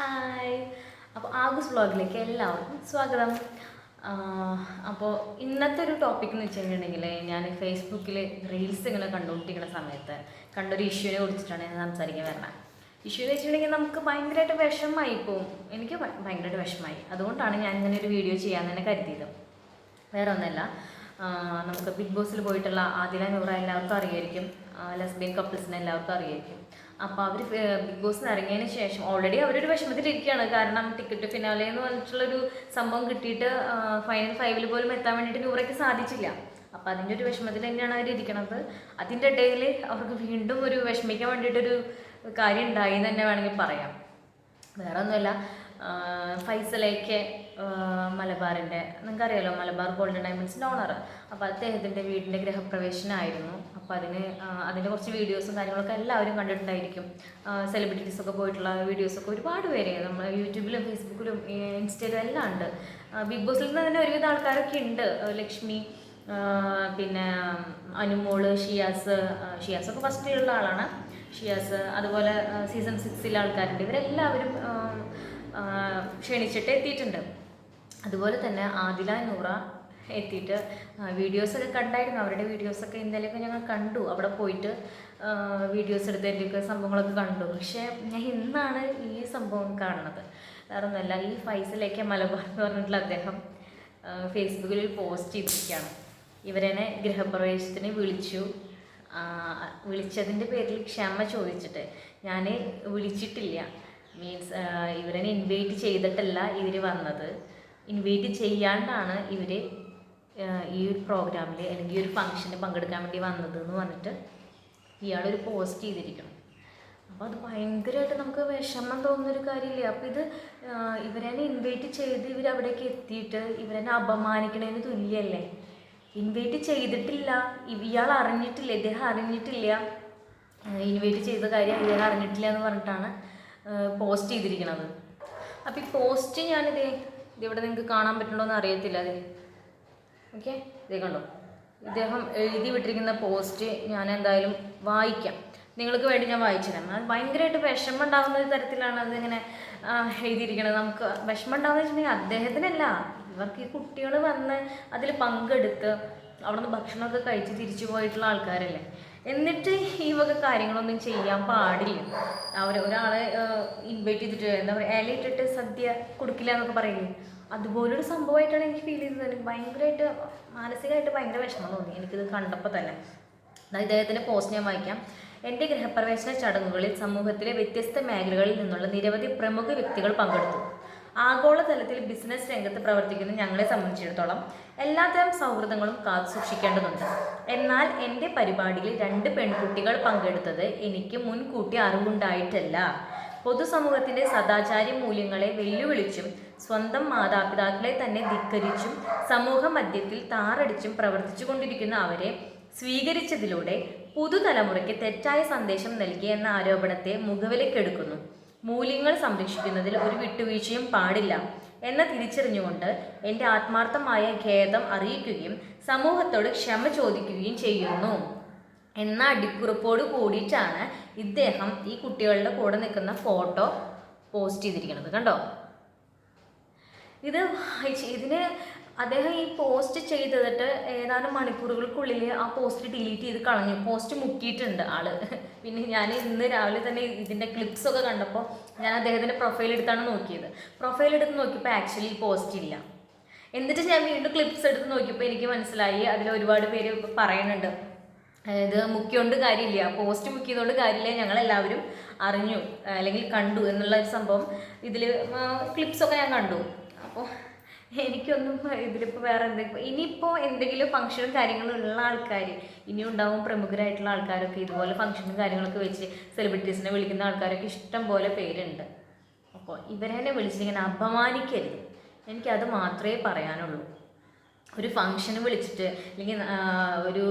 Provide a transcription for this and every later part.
Hi അപ്പോൾ ആഗസ് വ്ളോഗിലേക്ക് എല്ലാവർക്കും സ്വാഗതം. അപ്പോൾ ഇന്നത്തെ ഒരു ടോപ്പിക് എന്ന് വെച്ചിട്ടുണ്ടെങ്കിൽ ഞാൻ ഫേസ്ബുക്കിൽ റീൽസ് ഇങ്ങനെ കണ്ടുകൊണ്ടിരിക്കുന്ന സമയത്ത് കണ്ടൊരു ഇഷ്യൂവിനെ കുറിച്ചിട്ടാണ് ഞാൻ സംസാരിക്കാൻ വരുന്നത് ഇഷ്യൂ എന്ന് വെച്ചിട്ടുണ്ടെങ്കിൽ നമുക്ക് ഭയങ്കരമായിട്ട് വിഷമമായി പോവും. എനിക്ക് ഭയങ്കരമായിട്ട് വിഷമമായി അതുകൊണ്ടാണ് ഞാൻ ഇങ്ങനെ ഒരു വീഡിയോ ചെയ്യാൻ തന്നെ കരുതിയത്. വേറെ ഒന്നല്ല നമുക്ക് ബിഗ് ബോസിൽ പോയിട്ടുള്ള ആദില നൂറ എല്ലാവർക്കും അറിയായിരിക്കും. ലെസ്ബിയൻ കപ്പിൾസിനെ എല്ലാവർക്കും അറിയായിരിക്കും. അപ്പോൾ അവർ ബിഗ് ബോസ് ഇറങ്ങിയതിന് ശേഷം ഓൾറെഡി അവരൊരു വിഷമത്തിലിരിക്കുകയാണ്. കാരണം ടിക്കറ്റ് ഫിനാലെ എന്ന് പറഞ്ഞിട്ടുള്ളൊരു സംഭവം കിട്ടിയിട്ട് ഫൈനൽ ഫൈവിൽ പോലും എത്താൻ വേണ്ടിയിട്ട് നൂറയ്ക്ക് സാധിച്ചില്ല. അപ്പോൾ അതിന്റെ ഒരു വിഷമത്തിൽ തന്നെയാണ് അവർ ഇരിക്കണത്. അതിന്റെ ഇടയിൽ അവർക്ക് വീണ്ടും ഒരു വിഷമിക്കാൻ വേണ്ടിയിട്ടൊരു കാര്യം ഉണ്ടായി എന്ന് തന്നെ വേണമെങ്കിൽ പറയാം. വേറെ ഒന്നുമല്ല ഫൈസലേക്ക് മലബാറിന്റെ നിങ്ങൾക്കറിയാലോ മലബാർ ഗോൾഡൻ ഡയമണ്ട്സിന്റെ ഓണർ അപ്പോൾ അദ്ദേഹത്തിന്റെ വീടിന്റെ ഗൃഹപ്രവേശനമായിരുന്നു അപ്പോൾ അതിന് അതിന്റെ കുറച്ച് വീഡിയോസും കാര്യങ്ങളൊക്കെ എല്ലാവരും കണ്ടിട്ടുണ്ടായിരിക്കും. സെലിബ്രിറ്റീസ് ഒക്കെ പോയിട്ടുള്ള വീഡിയോസ് ഒക്കെ ഒരുപാട് പേര് നമ്മൾ യൂട്യൂബിലും ഫേസ്ബുക്കിലും ഇൻസ്റ്റയിലും എല്ലാം ഉണ്ട്. ബിഗ് ബോസിൽ നിന്ന് തന്നെ ഒരുവിധ ആൾക്കാരൊക്കെ ഉണ്ട്. ലക്ഷ്മി പിന്നെ അനുമോൾ ഷിയാസ് ഷിയാസ് ഒക്കെ ഫസ്റ്റ് ഫസ്റ്റിലുള്ള ആളാണ്. ഷിയാസ് അതുപോലെ സീസൺ സിക്സിലെ ആൾക്കാരുണ്ട്. ഇവരെല്ലാവരും ക്ഷണിച്ചിട്ട് എത്തിയിട്ടുണ്ട്. അതുപോലെ തന്നെ ആദില നൂറ എത്തിയിട്ട് വീഡിയോസൊക്കെ കണ്ടായിരുന്നു. അവരുടെ വീഡിയോസൊക്കെ ഇന്നലെയൊക്കെ ഞങ്ങൾ കണ്ടു. അവിടെ പോയിട്ട് വീഡിയോസ് എടുത്തതിന്റെയൊക്കെ സംഭവങ്ങളൊക്കെ കണ്ടു. പക്ഷേ ഞാൻ ഇന്നാണ് ഈ സംഭവം കാണുന്നത്. വേറെ ഒന്നുമല്ല ഈ ഫൈസലേക്ക് മലബാർ എന്ന് പറഞ്ഞിട്ടുള്ള അദ്ദേഹം ഫേസ്ബുക്കിൽ ഒരു പോസ്റ്റ് ചെയ്തിരിക്കുകയാണ്. ഇവരെന്നെ ഗൃഹപ്രവേശത്തിന് വിളിച്ചു. വിളിച്ചതിന്റെ പേരിൽ ക്ഷമ ചോദിച്ചിട്ട് ഞാൻ വിളിച്ചിട്ടില്ല. മീൻസ് ഇവരെന്നെ ഇൻവൈറ്റ് ചെയ്തിട്ടല്ല ഇവർ വന്നത്. ഇൻവൈറ്റ് ചെയ്യാണ്ടാണ് ഇവർ ഈ ഒരു പ്രോഗ്രാമിൽ അല്ലെങ്കിൽ ഈ ഒരു ഫംഗ്ഷന് പങ്കെടുക്കാൻ വേണ്ടി വന്നത് എന്ന് പറഞ്ഞിട്ട് ഇയാളൊരു പോസ്റ്റ് ചെയ്തിരിക്കണം അപ്പോൾ അത് ഭയങ്കരമായിട്ട് നമുക്ക് വിഷമം തോന്നുന്നൊരു കാര്യമില്ലേ അപ്പോൾ ഇത് ഇവരെ ഇവരെന്നെ ഇൻവൈറ്റ് ചെയ്ത് ഇവർ അവിടേക്ക് എത്തിയിട്ട് ഇവരെന്നെ അപമാനിക്കണതിന് തുല്യല്ലേ? ഇൻവൈറ്റ് ചെയ്തിട്ടില്ല. ഇയാൾ അറിഞ്ഞിട്ടില്ല. ഇദ്ദേഹം അറിഞ്ഞിട്ടില്ല. ഇൻവൈറ്റ് ചെയ്ത കാര്യം ഇയാൾ അറിഞ്ഞിട്ടില്ല എന്ന് പറഞ്ഞിട്ടാണ് പോസ്റ്റ് ചെയ്തിരിക്കുന്നത് അപ്പോൾ ഈ പോസ്റ്റ് ഞാനിത് ഇതിവിടെ നിങ്ങൾക്ക് കാണാൻ പറ്റുന്നുണ്ടോ എന്ന് അറിയത്തില്ല അതെ. ഓക്കെ? ഇതേ കണ്ടോ? ഇദ്ദേഹം എഴുതി വിട്ടിരിക്കുന്ന പോസ്റ്റ് ഞാൻ എന്തായാലും വായിക്കാം. നിങ്ങൾക്ക് വേണ്ടി ഞാൻ വായിച്ചു തരാം അത് ഭയങ്കരമായിട്ട് വിഷമം ഉണ്ടാകുന്ന ഒരു തരത്തിലാണ് അതിങ്ങനെ എഴുതിയിരിക്കുന്നത് നമുക്ക് വിഷമം ഉണ്ടാകുന്ന വെച്ചിട്ടുണ്ടെങ്കിൽ അദ്ദേഹത്തിനല്ല. ഇവർക്ക് ഈ കുട്ടികൾ വന്ന് അതിൽ പങ്കെടുത്ത് അവിടെ നിന്ന് ഭക്ഷണമൊക്കെ കഴിച്ച് തിരിച്ചു പോയിട്ടുള്ള ആൾക്കാരല്ലേ. എന്നിട്ട് ഈ വക കാര്യങ്ങളൊന്നും ചെയ്യാൻ പാടില്ല. അവർ ഒരാളെ ഇൻവൈറ്റ് ചെയ്തിട്ട് എന്താ പറയുക ഇലയിട്ടിട്ട് സദ്യ കൊടുക്കില്ല എന്നൊക്കെ പറയില്ലേ? അതുപോലൊരു സംഭവമായിട്ടാണ് എനിക്ക് ഫീൽ ചെയ്തത്. എനിക്ക് ഭയങ്കരമായിട്ട് മാനസികമായിട്ട് ഭയങ്കര വിഷമം തോന്നി. എനിക്കിത് കണ്ടപ്പോൾ തന്നെ. ഇദ്ദേഹത്തിന്റെ പോസ്റ്റ് ഞാൻ വായിക്കാം. എന്റെ ഗൃഹപ്രവേശന ചടങ്ങുകളിൽ സമൂഹത്തിലെ വ്യത്യസ്ത മേഖലകളിൽ നിന്നുള്ള നിരവധി പ്രമുഖ വ്യക്തികൾ പങ്കെടുത്തു. ആഗോളതലത്തിൽ ബിസിനസ് രംഗത്ത് പ്രവർത്തിക്കുന്ന ഞങ്ങളെ സംബന്ധിച്ചിടത്തോളം എല്ലാത്തരം സൗഹൃദങ്ങളും കാത്തു സൂക്ഷിക്കേണ്ടതുണ്ട്. എന്നാൽ എന്റെ പരിപാടിയിൽ രണ്ട് പെൺകുട്ടികൾ പങ്കെടുത്തത് എനിക്ക് മുൻകൂട്ടി അറിവുണ്ടായിട്ടല്ല. പൊതുസമൂഹത്തിന്റെ സദാചാര മൂല്യങ്ങളെ വെല്ലുവിളിച്ചും സ്വന്തം മാതാപിതാക്കളെ തന്നെ ധിക്കരിച്ചും സമൂഹ മധ്യത്തിൽ താറടിച്ചും പ്രവർത്തിച്ചു കൊണ്ടിരിക്കുന്ന അവരെ സ്വീകരിച്ചതിലൂടെ പുതുതലമുറയ്ക്ക് തെറ്റായ സന്ദേശം നൽകി എന്ന ആരോപണത്തെ മുഖവിലക്കെടുക്കുന്നു. മൂല്യങ്ങൾ സംരക്ഷിക്കുന്നതിൽ ഒരു വിട്ടുവീഴ്ചയും പാടില്ല എന്ന തിരിച്ചറിഞ്ഞുകൊണ്ട് എന്റെ ആത്മാർത്ഥമായ ഖേദം അറിയിക്കുകയും സമൂഹത്തോട് ക്ഷമ ചോദിക്കുകയും ചെയ്യുന്നു. എന്ന അടിക്കുറിപ്പോട് കൂടിയിട്ടാണ് ഇദ്ദേഹം ഈ കുട്ടികളുടെ കൂടെ നിൽക്കുന്ന ഫോട്ടോ പോസ്റ്റ് ചെയ്തിരിക്കുന്നത്. കണ്ടോ? ഇത് ഇതിന് അദ്ദേഹം ഈ പോസ്റ്റ് ചെയ്തിട്ട് ഏതാനും മണിക്കൂറുകൾക്കുള്ളിൽ ആ പോസ്റ്റ് ഡിലീറ്റ് ചെയ്ത് കളഞ്ഞു. പോസ്റ്റ് മുക്കിയിട്ടുണ്ട് ആൾ. പിന്നെ ഞാൻ ഇന്ന് രാവിലെ തന്നെ ഇതിന്റെ ക്ലിപ്സൊക്കെ കണ്ടപ്പോൾ ഞാൻ അദ്ദേഹത്തിന്റെ പ്രൊഫൈൽ എടുത്താണ് നോക്കിയത്. പ്രൊഫൈൽ എടുത്ത് നോക്കിയപ്പോൾ ആക്ച്വലി പോസ്റ്റ് ഇല്ല. എന്നിട്ട് ഞാൻ വീണ്ടും ക്ലിപ്സ് എടുത്ത് നോക്കിയപ്പോൾ എനിക്ക് മനസ്സിലായി. അതിൽ ഒരുപാട് പേര് പറയുന്നുണ്ട്. ഇത് മുക്കിയോണ്ട് കാര്യമില്ല. പോസ്റ്റ് മുക്കിയതുകൊണ്ട് കാര്യമില്ല. ഞങ്ങളെല്ലാവരും അറിഞ്ഞു. അല്ലെങ്കിൽ കണ്ടു എന്നുള്ള ഒരു സംഭവം ഇതിൽ ക്ലിപ്സൊക്കെ ഞാൻ കണ്ടു. അപ്പോൾ എനിക്കൊന്നും ഇതിലിപ്പോൾ വേറെ എന്തെങ്കിലും ഇനിയിപ്പോൾ എന്തെങ്കിലും ഫംഗ്ഷനും കാര്യങ്ങളും ഉള്ള ആൾക്കാർ ഇനിയും ഉണ്ടാവും പ്രമുഖരായിട്ടുള്ള ആൾക്കാരൊക്കെ ഇതുപോലെ ഫംഗ്ഷനും കാര്യങ്ങളൊക്കെ വെച്ച് സെലിബ്രിറ്റീസിനെ വിളിക്കുന്ന ആൾക്കാരൊക്കെ ഇഷ്ടം പോലെ പേരുണ്ട്. അപ്പോൾ ഇവരെന്നെ വിളിച്ചിങ്ങനെ അപമാനിക്കരുത്. എനിക്കത് മാത്രമേ പറയാനുള്ളൂ. ഒരു ഫംഗ്ഷന് വിളിച്ചിട്ട് അല്ലെങ്കിൽ ഒരു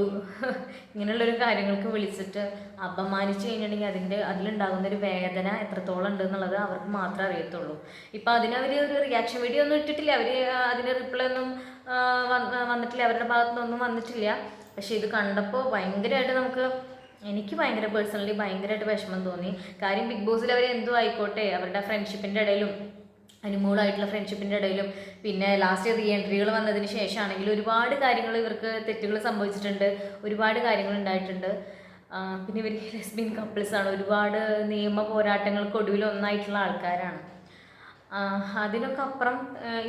ഇങ്ങനെയുള്ളൊരു കാര്യങ്ങൾക്ക് വിളിച്ചിട്ട് അപമാനിച്ചു കഴിഞ്ഞിട്ടുണ്ടെങ്കിൽ അതിന്റെ അതിലുണ്ടാകുന്ന ഒരു വേദന എത്രത്തോളം ഉണ്ട് എന്നുള്ളത് അവർക്ക് മാത്രമേ അറിയത്തുള്ളൂ. ഇപ്പം അതിനവർ ഒരു റിയാക്ഷൻ വീഡിയോ ഒന്നും ഇട്ടിട്ടില്ല. അവർ അതിന് റിപ്ലൈ ഒന്നും വന്നിട്ടില്ല. അവരുടെ ഭാഗത്തുനിന്നൊന്നും വന്നിട്ടില്ല. പക്ഷേ ഇത് കണ്ടപ്പോൾ ഭയങ്കരമായിട്ട് നമുക്ക് എനിക്ക് ഭയങ്കര പേഴ്സണലി ഭയങ്കരമായിട്ട് വിഷമം തോന്നി. കാര്യം ബിഗ് ബോസിൽ അവർ എന്തോ ആയിക്കോട്ടെ അവരുടെ ഫ്രണ്ട്ഷിപ്പിന്റെ ഇടയിലും അനുമൂളമായിട്ടുള്ള ഫ്രണ്ട്ഷിപ്പിന്റെ ഇടയിലും പിന്നെ ലാസ്റ്റ് റീ എൻട്രികൾ വന്നതിന് ശേഷമാണെങ്കിൽ ഒരുപാട് കാര്യങ്ങൾ ഇവർക്ക് തെറ്റുകൾ സംഭവിച്ചിട്ടുണ്ട് ഒരുപാട് കാര്യങ്ങൾ ഉണ്ടായിട്ടുണ്ട്. പിന്നെ ഇവർ ലെസ്ബിയൻ ആണ്. ഒരുപാട് നിയമ പോരാട്ടങ്ങൾക്ക് ഒടുവിൽ ഒന്നായിട്ടുള്ള ആൾക്കാരാണ്. അതിനൊക്കെ അപ്പുറം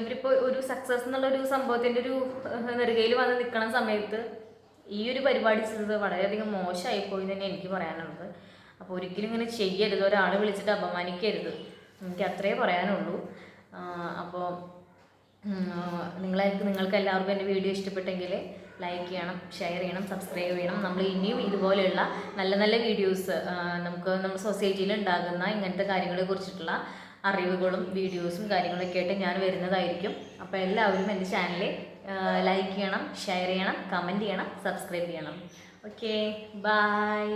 ഇവരിപ്പോൾ ഒരു സക്സസ് എന്നുള്ള ഒരു സംഭവത്തിന്റെ ഒരു നെറുകയിൽ വന്ന് നിൽക്കണ സമയത്ത് ഈ ഒരു പരിപാടി ചെയ്തത് വളരെയധികം മോശമായിപ്പോയി തന്നെ എനിക്ക് പറയാനുള്ളത്. അപ്പോൾ ഒരിക്കലും ഇങ്ങനെ ചെയ്യരുത്. ഒരാളെ വിളിച്ചിട്ട് അപമാനിക്കരുത്. എനിക്ക് അത്രേ പറയാനുള്ളൂ. അപ്പോൾ നിങ്ങളെ നിങ്ങൾക്ക് എല്ലാവർക്കും എന്റെ വീഡിയോ ഇഷ്ടപ്പെട്ടെങ്കിൽ ലൈക്ക് ചെയ്യണം ഷെയർ ചെയ്യണം സബ്സ്ക്രൈബ് ചെയ്യണം. നമ്മൾ ഇനിയും ഇതുപോലെയുള്ള നല്ല നല്ല വീഡിയോസ് നമുക്ക് നമ്മുടെ സൊസൈറ്റിയിൽ ഉണ്ടാകുന്ന ഇങ്ങനത്തെ കാര്യങ്ങളെ കുറിച്ചിട്ടുള്ള അറിവുകളും വീഡിയോസും കാര്യങ്ങളൊക്കെ ആയിട്ട് ഞാൻ വരുന്നതായിരിക്കും. അപ്പോൾ എല്ലാവരും എന്റെ ചാനൽ ലൈക്ക് ചെയ്യണം ഷെയർ ചെയ്യണം കമന്റ് ചെയ്യണം സബ്സ്ക്രൈബ് ചെയ്യണം. Okay bye